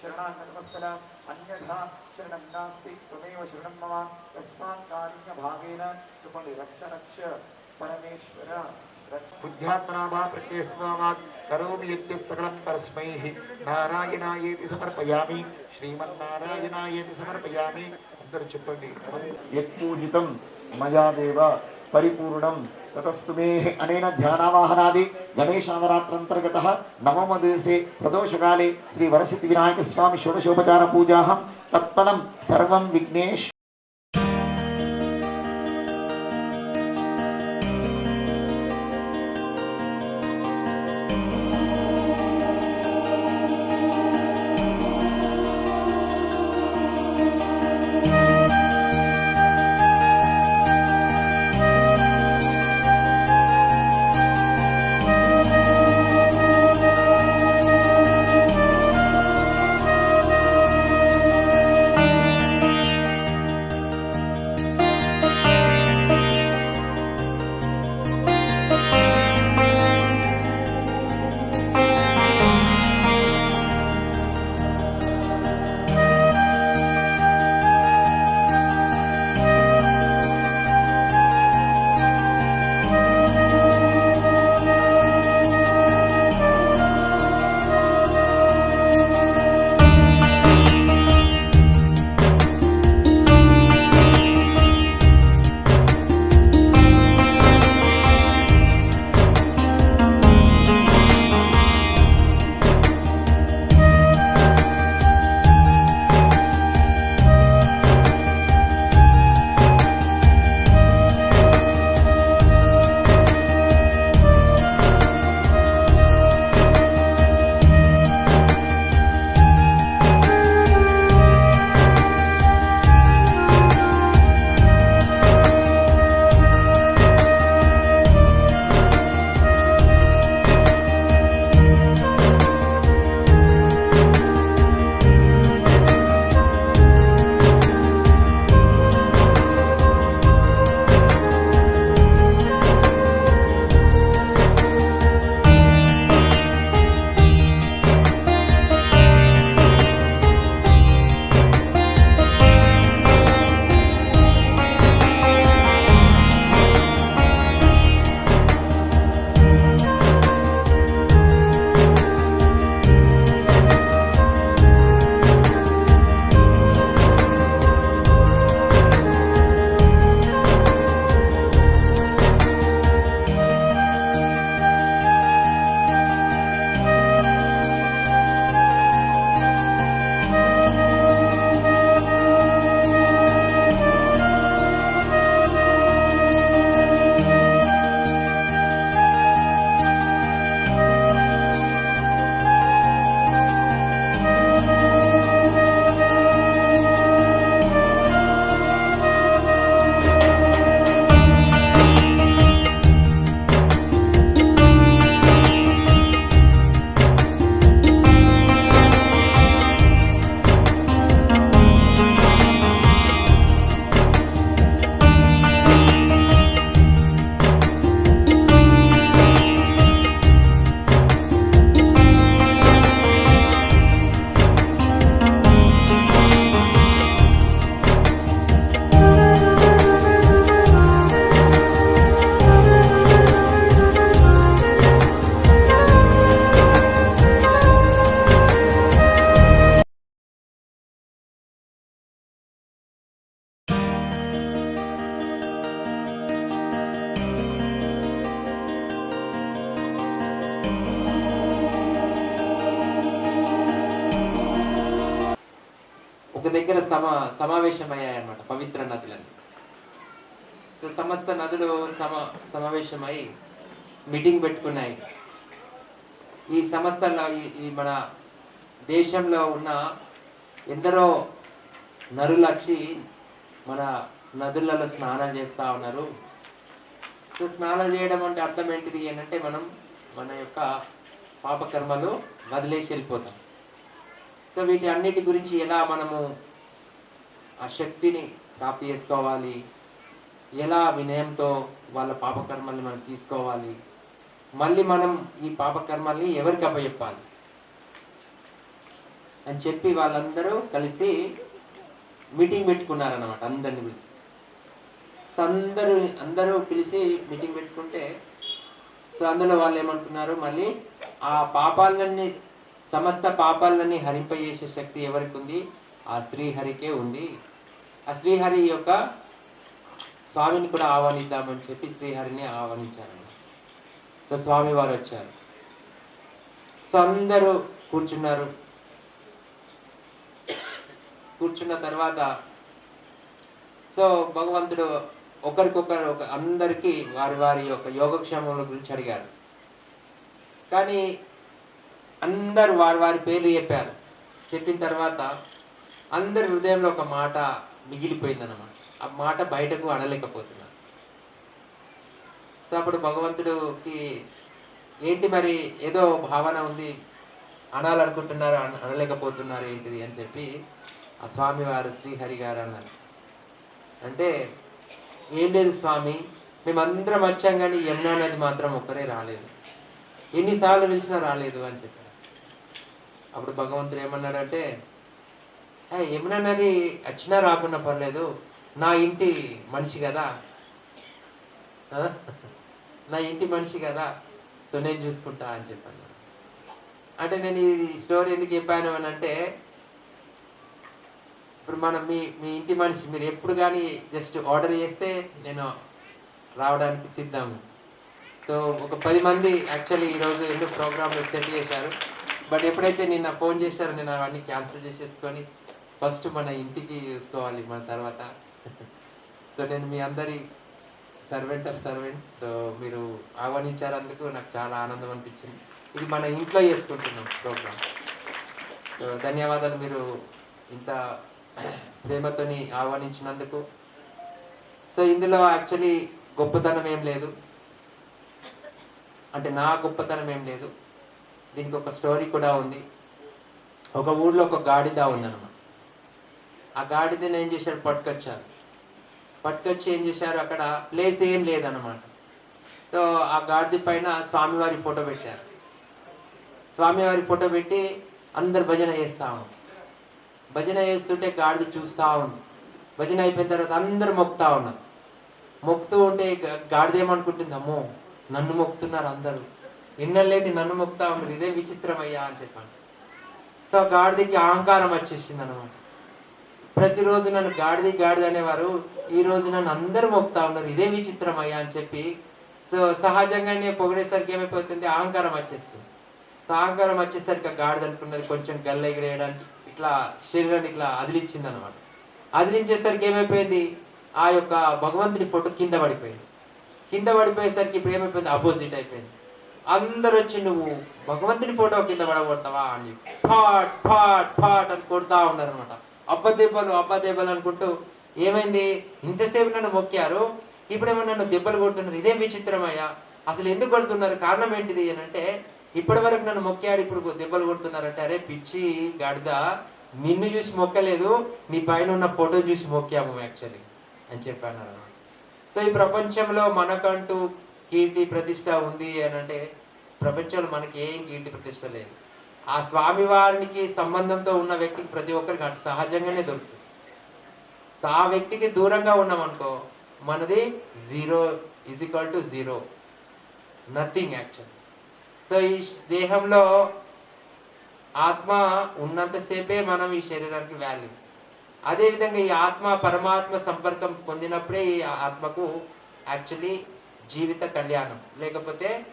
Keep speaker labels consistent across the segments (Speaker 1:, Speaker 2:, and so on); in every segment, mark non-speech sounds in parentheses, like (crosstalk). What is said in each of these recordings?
Speaker 1: శరణాగతవత్సల అన్యథా శరణం నాస్తి త్వమేవ శరణం మమ తస్మాత్ కారుణ్య భావేన చెప్పండి రక్ష రక్ష పరమేశ్వర బుద్ధ్యాత్మనామా ప్రత్యేస్మాత్ కరోమి యత్య సకలం పరస్మై నారాయణాయేతి సమర్పయామి శ్రీమన్నారాయణాయేతి సమర్పయామి అందరూ చెప్పండి యత్పూజితం మయా దేవ పరిపూర్ణం. తతస్తుమే అనైన అనేన ధ్యానావాహనాది గణేశావరాత్రంతర్గత నవమ దివసే ప్రదోషకాలే శ్రీ వరసిద్ధి వినాయక స్వామి షోడశోపచార పూజాహం. తత్ఫలం సర్వం విఘ్నేష్
Speaker 2: సమావేశమయ్యాయన్నమాట పవిత్ర నదులని సో సమస్త నదులు సమ సమావేశమై మీటింగ్ పెట్టుకున్నాయి. ఈ సంస్థల్లో ఈ- ఈ మన దేశంలో ఉన్న ఎందరో నరులు వచ్చి మన నదులలో స్నానం చేస్తూ ఉన్నారు. సో స్నానం చేయడం అంటే అర్థం ఏంటిది ఏంటంటే మనం మన యొక్క పాపకర్మలు వదిలేసి వెళ్ళిపోతాం. సో వీటి అన్నిటి గురించి ఎలా మనము ఆ శక్తిని ప్రాప్తి చేసుకోవాలి. ఎలా వినయంతో వాళ్ళ పాపకర్మల్ని మనం తీసుకోవాలి. మళ్ళీ మనం ఈ పాపకర్మల్ని ఎవరికి అప్పచెప్పాలి? అని చెప్పి వాళ్ళందరూ కలిసి మీటింగ్ పెట్టుకున్నారన్నమాట అందరిని పిలిచి. సో అందరూ అందరూ పిలిచి మీటింగ్ పెట్టుకుంటే సో అందులో వాళ్ళు ఏమంటున్నారు? మళ్ళీ ఆ పాపాలన్నీ సమస్త పాపాలన్నీ హరింపజేసే శక్తి ఎవరికి ఉంది? ఆ శ్రీహరికే ఉంది. ఆ శ్రీహరి యొక్క స్వామిని కూడా ఆహ్వానిద్దామని చెప్పి శ్రీహరిని ఆహ్వానించారు స్వామి వారు వచ్చారు. సో అందరూ కూర్చున్నారు. కూర్చున్న తర్వాత సో భగవంతుడు ఒకరికొకరు ఒక అందరికీ వారి వారి యొక్క యోగక్షేమముల గురించి అడిగారు. కానీ అందరు వారి వారి పేర్లు చెప్పారు. చెప్పిన తర్వాత అందరి హృదయంలో ఒక మాట మిగిలిపోయిందన్నమాట. ఆ మాట బయటకు అనలేకపోతున్నారు సో అప్పుడు భగవంతుడికి ఏంటి మరి ఏదో భావన ఉంది అనాలనుకుంటున్నారు అన- అనలేకపోతున్నారు ఏంటిది అని చెప్పి ఆ స్వామివారు శ్రీహరి గారు అన్నారు. అంటే ఏం లేదు స్వామి మేమందరం వచ్చాం కానీ యమునా నది మాత్రం ఒక్కరే రాలేదు. ఎన్నిసార్లు పిలిచినా రాలేదు అని చెప్పారు. అప్పుడు భగవంతుడు ఏమన్నాడంటే యమునా నది వచ్చినా రాకున్నా పర్లేదు. నా ఇంటి మనిషి కదా. నా ఇంటి మనిషి కదా. సో నేను చూసుకుంటా అని చెప్పాను అంటే నేను ఈ స్టోరీ ఎందుకు చెప్పాను అని అంటే ఇప్పుడు మనం మీ మీ ఇంటి మనిషి మీరు ఎప్పుడు కానీ జస్ట్ ఆర్డర్ చేస్తే నేను రావడానికి సిద్ధం. సో ఒక పది మంది యాక్చువల్లీ ఈరోజు ఎన్నో ప్రోగ్రాంలు సెట్ చేశారు. బట్ ఎప్పుడైతే నిన్న ఫోన్ చేశారో నేను అవన్నీ క్యాన్సిల్ చేసేసుకొని ఫస్ట్ మన ఇంటికి చూసుకోవాలి మన తర్వాత. సో నేను మీ అందరి సర్వెంట్ ఆఫ్ సర్వెంట్. సో మీరు ఆహ్వానించారందుకు నాకు చాలా ఆనందం అనిపించింది. ఇది మన ఇంట్లో చేసుకుంటున్నాం ప్రోగ్రామ్. సో ధన్యవాదాలు మీరు ఇంత ప్రేమతోని ఆహ్వానించినందుకు. సో ఇందులో యాక్చువల్లీ గొప్పతనం ఏం లేదు. అంటే నా గొప్పతనం ఏం లేదు. దీనికి ఒక స్టోరీ కూడా ఉంది. ఒక ఊర్లో ఒక గాడిద ఉందన్నమాట. ఆ గాడిదని ఏం చేశారు? పట్టుకొచ్చారు. పట్టుకొచ్చి ఏం చేశారు? అక్కడ ప్లేస్ ఏం లేదన్నమాట. సో ఆ గాడిద పైన స్వామివారి ఫోటో పెట్టారు. స్వామివారి ఫోటో పెట్టి అందరు భజన చేస్తా ఉన్నారు. భజన చేస్తుంటే గాడిద చూస్తూ ఉంది. భజన అయిపోయిన తర్వాత అందరు మొక్కుతా ఉన్నారు. మొక్కుతూ ఉంటే గాడిద ఏమనుకుంటుంది? అమ్మో నన్ను మొక్కుతున్నారు అందరూ. ఎన్నలేని నన్ను మొక్తా ఉన్నారు. ఇదే విచిత్రమయ్యా అని చెప్పాను సో ఆ గాడిదకి అహంకారం వచ్చేసింది అనమాట ప్రతిరోజు నన్ను గాడిది గాడిది అనేవారు ఈ రోజు నన్ను అందరూ మొక్తా ఉన్నారు ఇదే విచిత్రం అయ్యా అని చెప్పి. సో సహజంగానే పొగిడేసరికి ఏమైపోతుంది? అహంకారం వచ్చేస్తుంది. సో అహంకారం వచ్చేసరికి గాడిద అనుకున్నది కొంచెం గల్ల ఎగిరేయడానికి ఇట్లా శరీరాన్ని ఇట్లా అదిలిచ్చింది అనమాట అదిలించేసరికి ఏమైపోయింది? ఆ యొక్క భగవంతుడి ఫోటో కింద పడిపోయింది. కింద పడిపోయేసరికి ఇప్పుడు ఏమైపోయింది? అపోజిట్ అయిపోయింది. అందరు వచ్చి నువ్వు భగవంతుని ఫోటో కింద పడగొడతావా? అని ఫాట్ ఫాట్ ఫాట్ అని కొడతా ఉన్నారనమాట అబ్బదెబ్బలు అబ్బదెబ్బలు అనుకుంటూ ఏమైంది? ఇంతసేపు నన్ను మొక్కారు. ఇప్పుడేమో నన్ను దెబ్బలు కొడుతున్నారు. ఇదేం విచిత్రమయ్యా? అసలు ఎందుకు కొడుతున్నారు? కారణం ఏంటిది అని అంటే ఇప్పటి వరకు నన్ను మొక్కారు ఇప్పుడు దెబ్బలు కొడుతున్నారు అంటే అరే పిచ్చి గాడిద నిన్ను చూసి మొక్కలేదు నీ పైన ఉన్న ఫోటో చూసి మొక్కాము యాక్చువల్లీ అని చెప్పాను. అనమాట సో ఈ ప్రపంచంలో మనకంటూ కీర్తి ప్రతిష్ట ఉంది అని అంటే ప్రపంచంలో మనకి ఏం కీర్తి ప్రతిష్ట లేదు. ఆ స్వామి వారికి సంబంధంతో ఉన్న వ్యక్తికి ప్రతి ఒక్కరికి అటు సహజంగానే దొరుకుతుంది. ఆ వ్యక్తికి దూరంగా ఉన్నామనుకో మనది zero is equal to zero. Nothing actual so ఈ దేహంలో ఆత్మ ఉన్నంతసేపే మనం ఈ శరీరానికి వాల్యూ అదేవిధంగా ఈ ఆత్మ పరమాత్మ సంపర్కం పొందినప్పుడే ఈ ఆత్మకు యాక్చువల్లీ జీవిత కళ్యాణం. లేకపోతే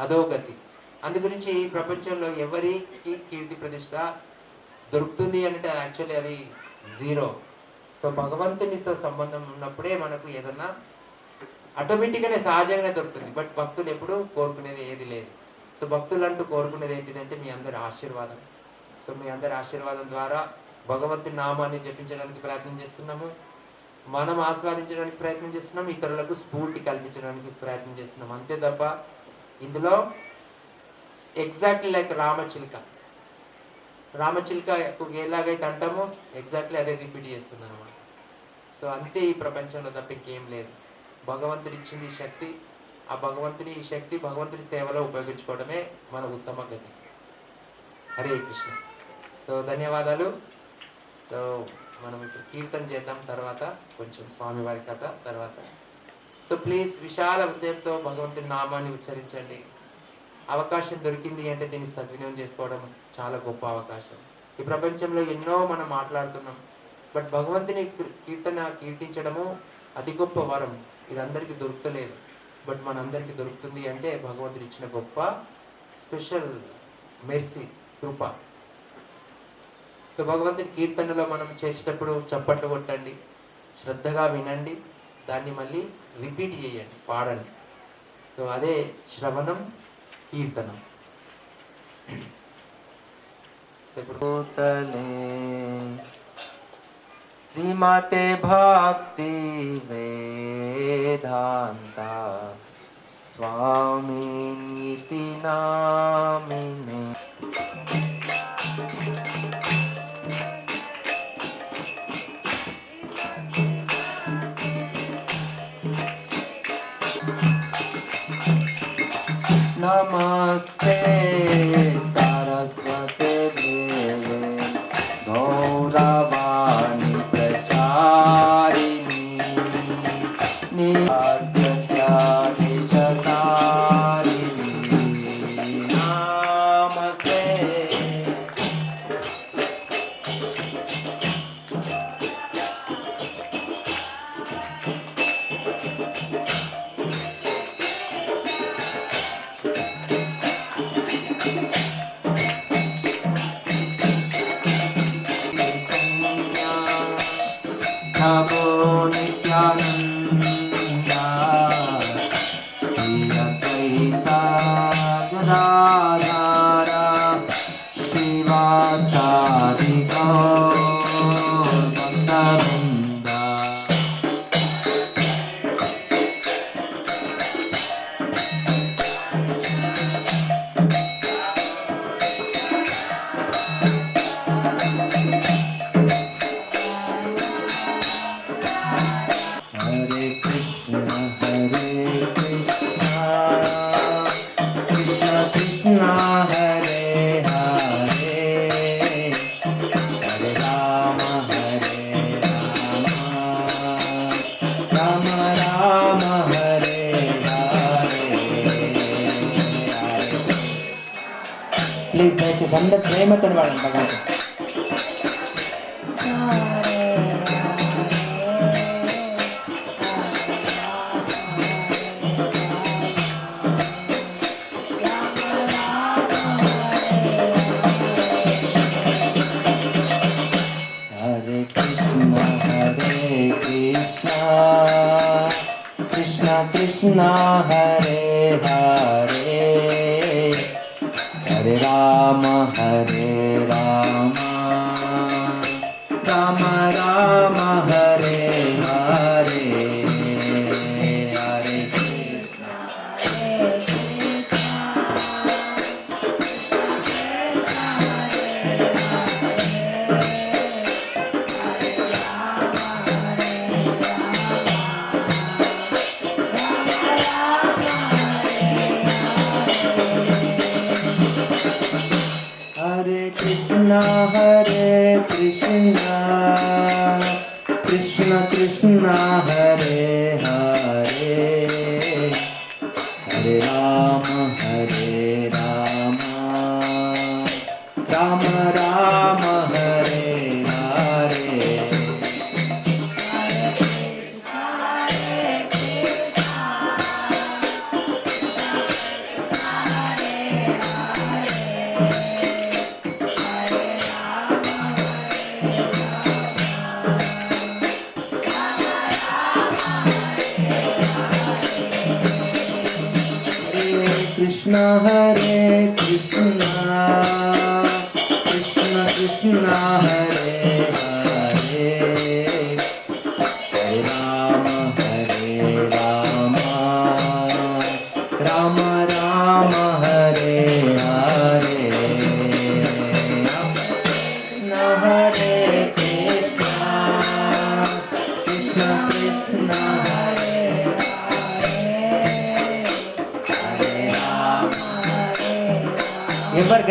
Speaker 2: అధోగతి. అందు గురించి ఈ ప్రపంచంలో ఎవరికి కీర్తి ప్రతిష్ట దొరుకుతుంది అంటే యాక్చువల్లీ అది జీరో సో భగవంతునితో సంబంధం ఉన్నప్పుడే మనకు ఏదన్నా ఆటోమేటిక్గానే సహజంగానే దొరుకుతుంది. బట్ భక్తులు ఎప్పుడు కోరుకునేది ఏది లేదు. సో భక్తులు అంటూ కోరుకునేది ఏంటిదంటే మీ అందరి ఆశీర్వాదం. సో మీ అందరి ఆశీర్వాదం ద్వారా భగవంతుని నామాన్ని జపించడానికి ప్రయత్నం చేస్తున్నాము. మనం ఆస్వాదించడానికి ప్రయత్నం చేస్తున్నాం. ఇతరులకు స్ఫూర్తి కల్పించడానికి ప్రయత్నం చేస్తున్నాం. అంతే తప్ప ఇందులో ఎగ్జాక్ట్లీ లైక్ రామచిలుక రామచిలుక ఎలాగైతే అంటామో ఎగ్జాక్ట్లీ అదే రిపీట్ చేస్తుంది అనమాట సో అంతే ఈ ప్రపంచంలో తప్ప ఇంకేం లేదు. భగవంతుడు ఇచ్చింది ఈ శక్తి. ఆ భగవంతుని ఈ శక్తి భగవంతుని సేవలో ఉపయోగించుకోవడమే మన ఉత్తమ గతి. హరే కృష్ణ. సో సో ధన్యవాదాలు. సో మనం ఇప్పుడు కీర్తన చేద్దాం తర్వాత కొంచెం స్వామివారి కథ తర్వాత. సో ప్లీజ్ విశాల హృదయంతో భగవంతుని నామాన్ని ఉచ్చరించండి. అవకాశం దొరికింది అంటే దీన్ని సద్వినియోగం చేసుకోవడం చాలా గొప్ప అవకాశం. ఈ ప్రపంచంలో ఎన్నో మనం మాట్లాడుతున్నాం. బట్ భగవంతుని కీర్తన కీర్తించడము అతి గొప్ప వరం. ఇది అందరికీ దొరుకుతలేదు. బట్ మనందరికీ దొరుకుతుంది అంటే భగవంతుడు ఇచ్చిన గొప్ప స్పెషల్ మెర్సీ కృప. సో భగవంతుని కీర్తనలో మనం చేసేటప్పుడు చప్పట్లు కొట్టండి శ్రద్ధగా వినండి దాన్ని మళ్ళీ రిపీట్ చేయండి పాడండి. సో అదే శ్రవణం కీర్తనం సో ఇప్పుడు భూతలే శ్రీమాతే భక్తి వేదాంత స్వామి నీతి నామినే Namaste. i'm Hare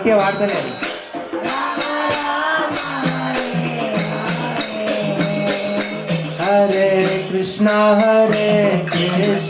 Speaker 2: गटे वाड़ता तो हरे कृष्णा हरे Krishna.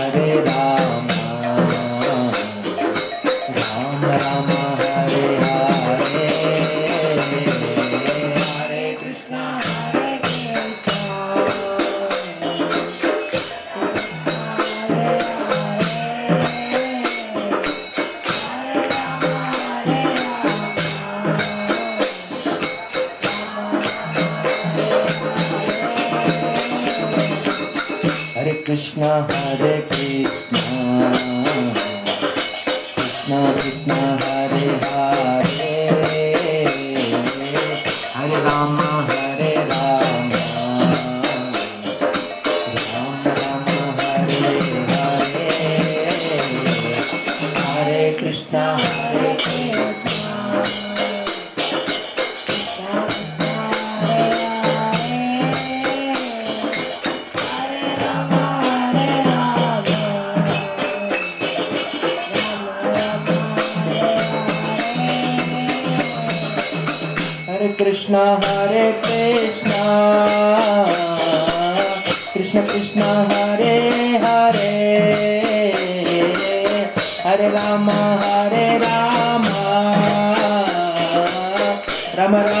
Speaker 3: Hare (laughs) uh, Rama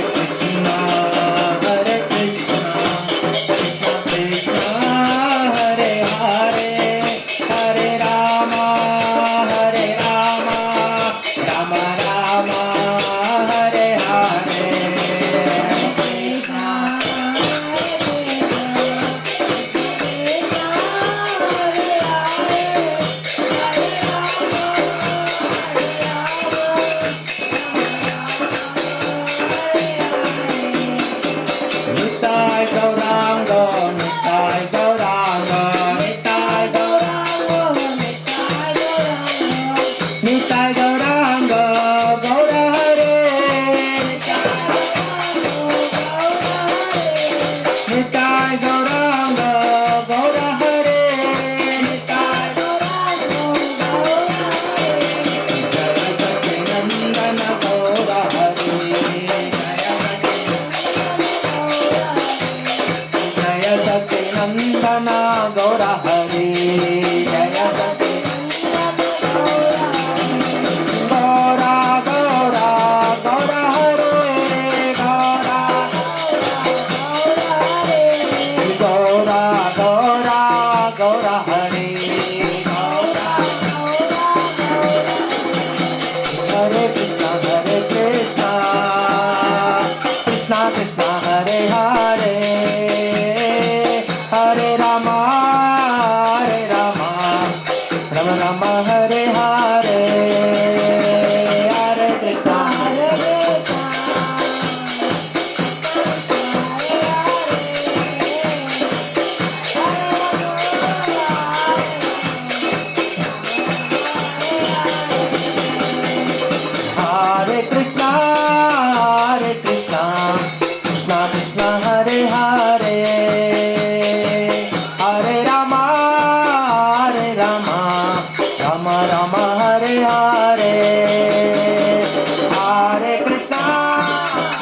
Speaker 2: Mm-mm.